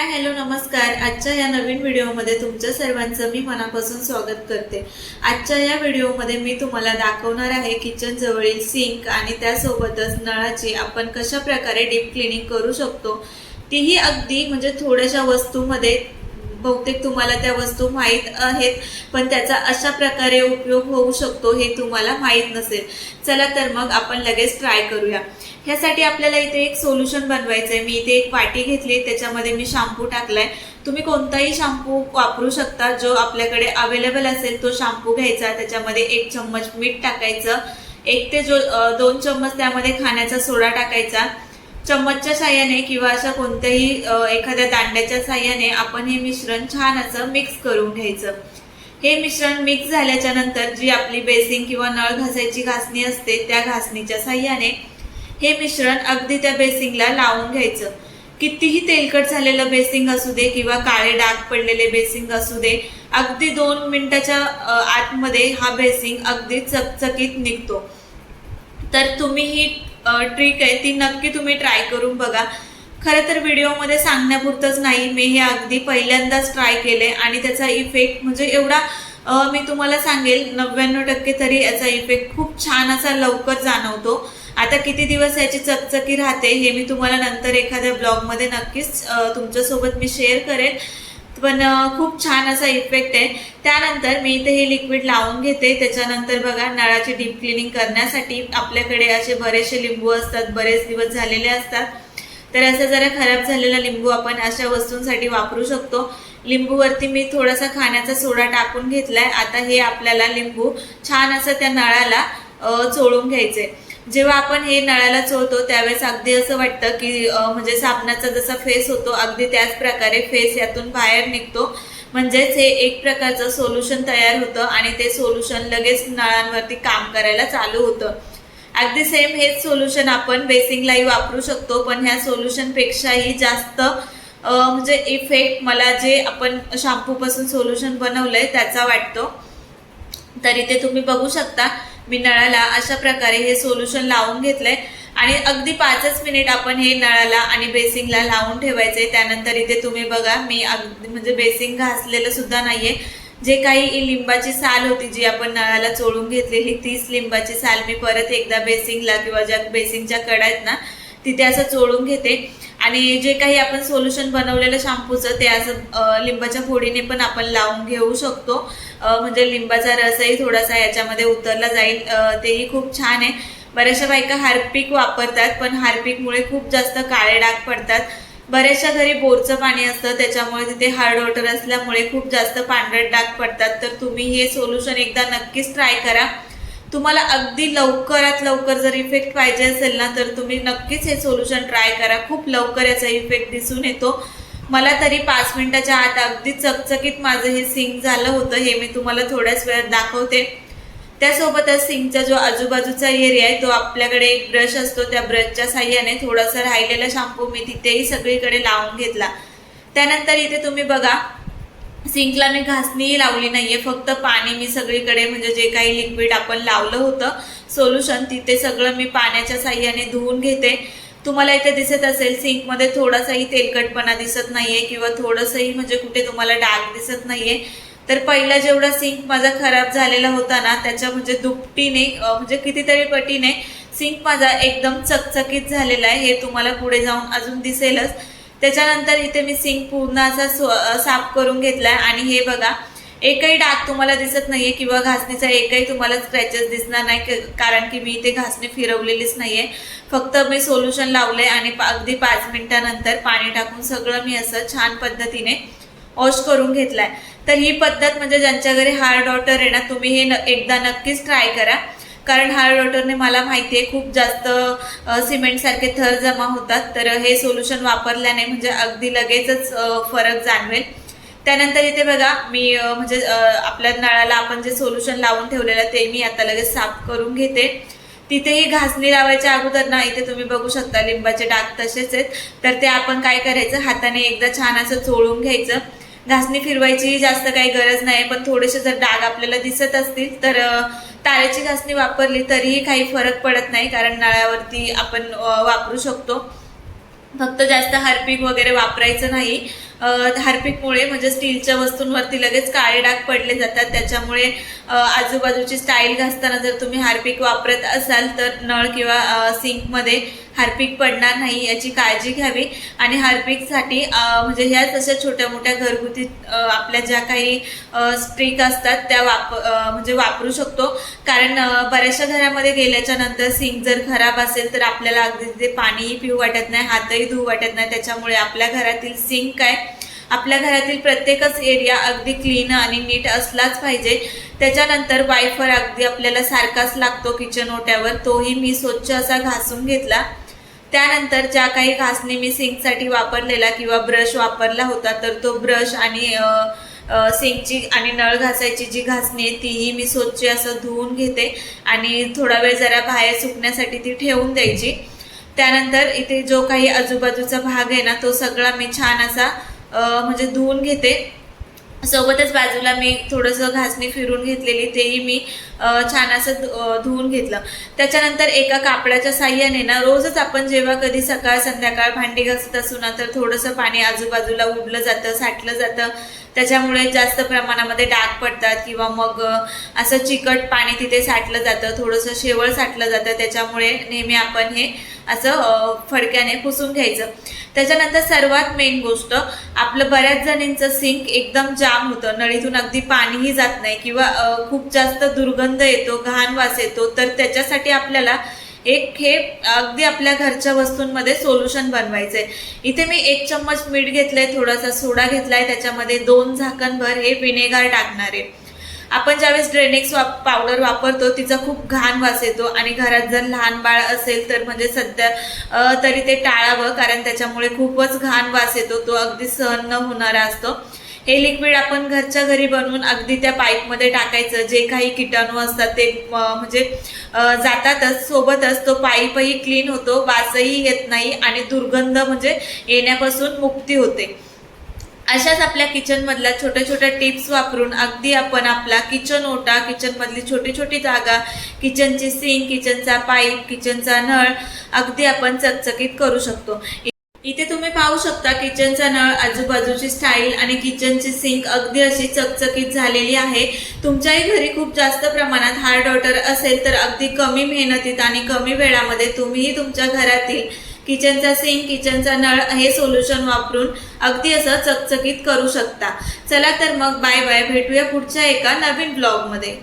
Hi hello नमस्कार. आजच्या या नवीन व्हिडिओमध्ये तुमच्या सर्वांचं मी मनापासून स्वागत करते. आजच्या या व्हिडिओमध्ये मी तुम्हाला दाखवणार आहे किचन जवळील सिंक आणि त्यासोबतच नळाची आपण कशा प्रकारे डीप क्लिनिंग करू शकतो तीही अगदी म्हणजे थोड्याशा वस्तूमध्ये बहुतेक तुम्हाला त्या वस्तू माहीत आहेत पण त्याचा अशा प्रकारे उपयोग होऊ शकतो हे तुम्हाला माहीत नसेल. चला तर मग आपण लगेच ट्राय करूया. ह्यासाठी आपल्याला इथे एक सोल्युशन बनवायचं आहे मी इथे एक वाटी घेतली त्याच्यामध्ये मी शॅम्पू टाकलाय. तुम्ही कोणताही शॅम्पू वापरू शकता. जो आपल्याकडे अवेलेबल असेल तो शॅम्पू घ्यायचा. त्याच्यामध्ये एक चम्मच मीठ टाकायचं. एक ते जो दोन चम्मच त्यामध्ये खाण्याचा सोडा टाकायचा. चम्मचच्या साह्याने किंवा अशा कोणत्याही एखाद्या दांड्याच्या साह्याने आपण हे मिश्रण छान असं मिक्स करून घ्यायचं. हे मिश्रण मिक्स झाल्याच्यानंतर जी आपली बेसिंग किंवा नळ घासायची घासणी असते त्या घासणीच्या साह्याने हे मिश्रण अगदी त्या बेसिंगला लावून घ्यायचं. कितीही तेलकट झालेलं बेसिंग असू दे किंवा काळे डाग पडलेले बेसिंग असू दे अगदी दोन मिनिटाच्या आतमध्ये हा बेसिंग अगदी चकचकीत निघतो. तर तुम्ही ही ट्रिक आहे. ती नक्की तुम्ही ट्राय करून बघा. खरं तर व्हिडिओमध्ये सांगण्यापुरतंच नाही. मी हे अगदी पहिल्यांदाच ट्राय केले आणि त्याचा इफेक्ट म्हणजे एवढा मी तुम्हाला सांगेल नव्याण्णव टक्के तरी याचा इफेक्ट खूप छान असा लवकर जाणवतो. आता किती दिवस याची चकचकी राहते हे मी तुम्हाला नंतर एखाद्या ब्लॉगमध्ये नक्कीच तुमच्यासोबत मी शेअर करेन. पण खूप छान असा इफेक्ट आहे. त्यानंतर मी इथे हे लिक्विड लावून घेते. त्याच्यानंतर बघा नळाची डीप क्लिनिंग करण्यासाठी आपल्याकडे असे बरेचसे लिंबू असतात. बरेच दिवस झालेले असतात. तर असं जरा खराब झालेला लिंबू आपण अशा वस्तूंसाठी वापरू शकतो. लिंबूवरती मी थोडासा खाण्याचा सोडा टाकून घेतलाय. आता हे आपल्याला लिंबू छान असं त्या नळाला चोळून घ्यायचंय. जेव्हा आपण हे नळाला चोळतो त्यावेळेस अगदी असं वाटतं की म्हणजे साबणाचा जसा फेस होतो अगदी त्याच प्रकारे फेस यातून बाहेर निघतो. म्हणजेच हे एक प्रकारचं सोल्युशन तयार होतं आणि ते सोल्युशन लगेच नळांवरती काम करायला चालू होतं. अगदी सेम हेच सोल्युशन आपण बेसिंगलाही वापरू शकतो पण ह्या सोल्युशन पेक्षाही जास्त म्हणजे इफेक्ट मला जे आपण शॅम्पू पासून सोल्युशन बनवलंय त्याचा वाटतो. तरी ते तुम्ही बघू शकता. मी नळाला अशा प्रकारे हे सोल्युशन लावून घेतलंय. आणि अगदी पाचच मिनिट आपण हे नळाला आणि बेसिंगला लावून ठेवायचे त्यानंतर इथे तुम्ही बघा मी अगदी म्हणजे बेसिंग घासलेलं सुद्धा नाहीये. जे काही लिंबाची साल होती जी आपण नळाला चोळून घेतलेली तीच लिंबाची साल मी परत एकदा बेसिंगला किंवा ज्या बेसिंगच्या कडा आहेत ना तिथे असं चोळून घेते. आणि जे काही आपण सोल्युशन बनवलेलं शॅम्पूचं ते असं लिंबाच्या फोडीने पण आपण लावून घेऊ शकतो. म्हणजे लिंबाचा रसही थोडासा याच्यामध्ये उतरला जाईल. तेही खूप छान आहे. बऱ्याचशा बायका हार्पिक वापरतात पण हार्पिकमुळे खूप जास्त काळे डाग पडतात. बऱ्याचशा घरी बोरचं पाणी असतं त्याच्यामुळे तिथे हार्ड वॉटर असल्यामुळे खूप जास्त पांढरट डाग पडतात. तर तुम्ही हे सोल्युशन एकदा नक्कीच ट्राय करा. तुम्हाला अगदी लवकरात लवकर जर इफेक्ट पाहिजे असेल ना तर तुम्ही नक्कीच हे सोल्युशन ट्राय करा. खूप लवकर याचा इफेक्ट दिसून येतो. मला तरी पाच मिनिटाच्या आत अगदी चकचकीत माझं हे सिंक झालं होतं. हे मी तुम्हाला थोड्याच वेळात दाखवते. त्यासोबतच सिंकचा जो आजूबाजूचा एरिया आहे तो आपल्याकडे एक ब्रश असतो. त्या ब्रशच्या साह्याने थोडासा राहिलेला शॅम्पू मी तिथेही सगळीकडे लावून घेतला. त्यानंतर इथे तुम्ही बघा सिंकला मी घासणीही लावली नाहीये फक्त पाणी मी सगळीकडे म्हणजे जे काही लिक्विड आपण लावलं होतं सोल्युशन तिथे सगळं मी पाण्याच्या साह्याने धुवून घेते. तुम्हाला इथे दिसत असेल सिंकमध्ये थोडासाही तेलकटपणा दिसत नाहीये किंवा थोडंसंही म्हणजे कुठे तुम्हाला डाग दिसत नाहीये. तर पहिला जेवढा सिंक माझा खराब झालेला होता ना त्याच्या म्हणजे दुपटीने म्हणजे कितीतरी पटीने सिंक माझा एकदम चकचकीत झालेला आहे हे तुम्हाला पुढे जाऊन अजून दिसेलच. त्याच्यानंतर इथे मी सिंक पूर्ण असा स्व- साफ करून घेतलाय. आणि हे बघा एकही डाग तुम्हाला दिसत नाहीये किंवा घासणीचा एकही तुम्हाला स्क्रॅचेस दिसणार नाही क- कारण की मी इथे घासणी फिरवलेलीच नाहीये. फक्त मी सोल्युशन लावलंय आणि अगदी पाच मिनिटानंतर पाणी टाकून सगळं मी असं छान पद्धतीने वॉश करून घेतलाय. तर ही पद्धत म्हणजे ज्यांच्या घरी हार्ड वॉटर आहे ना तुम्ही हे न- एकदा नक्कीच ट्राय करा. कारण हा रोटरने मला माहिती आहे खूप जास्त सिमेंटसारखे थर जमा होतात. तर हे सोल्युशन वापरल्याने म्हणजे अगदी लगेचच फरक जाणवेल. त्यानंतर इथे बघा मी म्हणजे आपल्या नळाला आपण जे सोल्युशन लावून ठेवलेलं ते मी आता लगेच साफ करून घेते. तिथेही घासणी लावायच्या अगोदर ना इथे तुम्ही बघू शकता लिंबाचे डाग तसेच आहेत. तर ते आपण काय करायचं हाताने एकदा छान असं चोळून घ्यायचं. घासणी फिरवायची जास्त काही गरज नाही पण थोडेसे जर डाग आपल्याला दिसत असतील तर तारेची घासणी वापरली तरीही काही फरक पडत नाही कारण नळावरती आपण वापरू शकतो. फक्त जास्त हार्पिक वगैरे वापरायचं नाही. अं, हार्पिकमुळे म्हणजे स्टीलच्या वस्तूंवरती लगेच काळे डाग पडले जातात. त्याच्यामुळे आजूबाजूची स्टाईल घासताना जर तुम्ही हार्पिक वापरत असाल तर नळ किंवा सिंकमध्ये हार्पिक पडणार नाही याची काळजी घ्यावी. आणि हार्पिकसाठी म्हणजे ह्या तशा छोट्या मोठ्या घरगुती आपल्या ज्या काही स्ट्रिक असतात त्या वाप म्हणजे वापरू शकतो. कारण बऱ्याचशा घरामध्ये गेल्याच्यानंतर सिंक जर खराब असेल तर आपल्याला अगदी तिथे पाणीही पिऊ वाटत नाही हातही धुऊ वाटत नाही. त्याच्यामुळे आपल्या घरातील सिंक काय आपल्या घरातील प्रत्येकच एरिया अगदी क्लीन आणि नीट असलाच पाहिजे. त्याच्यानंतर वायफर अगदी आपल्याला सारखाच लागतो किचन ओट्यावर. तोही मी स्वच्छ असा घासून घेतला. त्यानंतर ज्या काही घासणी मी सिंकसाठी वापरलेला किंवा ब्रश वापरला होता तर तो ब्रश आणि सिंकची आणि नळ घासायची जी घासणी आहे तीही मी स्वच्छ असं धुवून घेते आणि थोडा वेळ जरा बाहेर सुकण्यासाठी ती ठेवून द्यायची. त्यानंतर इथे जो काही आजूबाजूचा भाग आहे ना तो सगळा मी छान असा म्हणजे धुवून घेते. सोबतच बाजूला मी थोडंसं घासणी फिरून घेतलेली तेही मी छान असं धु- धुवून घेतलं. त्याच्यानंतर एका कापडाच्या साह्याने ना रोजच आपण जेव्हा कधी सकाळ संध्याकाळ भांडी घासत असू ना तर थोडंसं पाणी आजूबाजूला उडलं जातं साठलं जातं. त्याच्यामुळे जास्त प्रमाणामध्ये डाग पडतात किंवा मग असं चिकट पाणी तिथे साठलं जातं थोडंसं शेवळ साठलं जातं. त्याच्यामुळे नेहमी आपण हे असं फडक्याने पुसून घ्यायचं. त्याच्यानंतर सर्वात मेन गोष्ट आपलं बऱ्याच जणींचं सिंक एकदम जाम होतं. नळीतून अगदी पाणीही जात नाही किंवा खूप जास्त दुर्गंध येतो घाण वास येतो तर त्याच्यासाठी आपल्याला एक हे अगदी आपल्या घरच्या वस्तूंमध्ये सोल्युशन बनवायचंय. इथे मी एक चम्मच मीठ घेतलंय थोडासा सोडा घेतलाय त्याच्यामध्ये दोन झाकणभर हे विनेगार टाकणार आहे. आपण ज्यावेळेस ड्रेनेक्स वाप पावडर वापरतो तिचा खूप घाण वास येतो. आणि घरात जर लहान बाळ असेल तर म्हणजे सध्या तरी ते टाळावं कारण त्याच्यामुळे खूपच घाण वास येतो. तो अगदी सहन न होणारा असतो. हे लिक्विड आपण घरच्या घरी बनवून अगदी त्या पाईपमध्ये टाकायचं. जे काही किटाणू असतात ते म्हणजे जातातच सोबतच तो पाईपही क्लीन होतो वासही येत नाही आणि दुर्गंध म्हणजे येण्यापासून मुक्ती होते. अशाच आपल्या किचनमधल्या छोट्या छोट्या टिप्स वापरून अगदी आपण आपला किचन ओटा किचनमधली छोटी छोटी जागा किचनची सिंक किचनचा पाईप किचनचा नळ अगदी आपण चकचकीत करू शकतो. इथे तुम्ही पाहू शकता किचनचा नळ आजूबाजूची स्टाईल आणि किचनची सिंक अगदी अशी चकचकीत झालेली आहे. तुमच्याही घरी खूप जास्त प्रमाणात हार्ड वॉटर असेल तर अगदी कमी मेहनतीत आणि कमी वेळामध्ये तुम्हीही तुमच्या घरातील किचनचा सिंक किचनचा नळ हे सोल्युशन वापरून अगदी असं चकचकीत करू शकता. चला तर मग बाय बाय. भेटूया पुढच्या एका नवीन ब्लॉगमध्ये.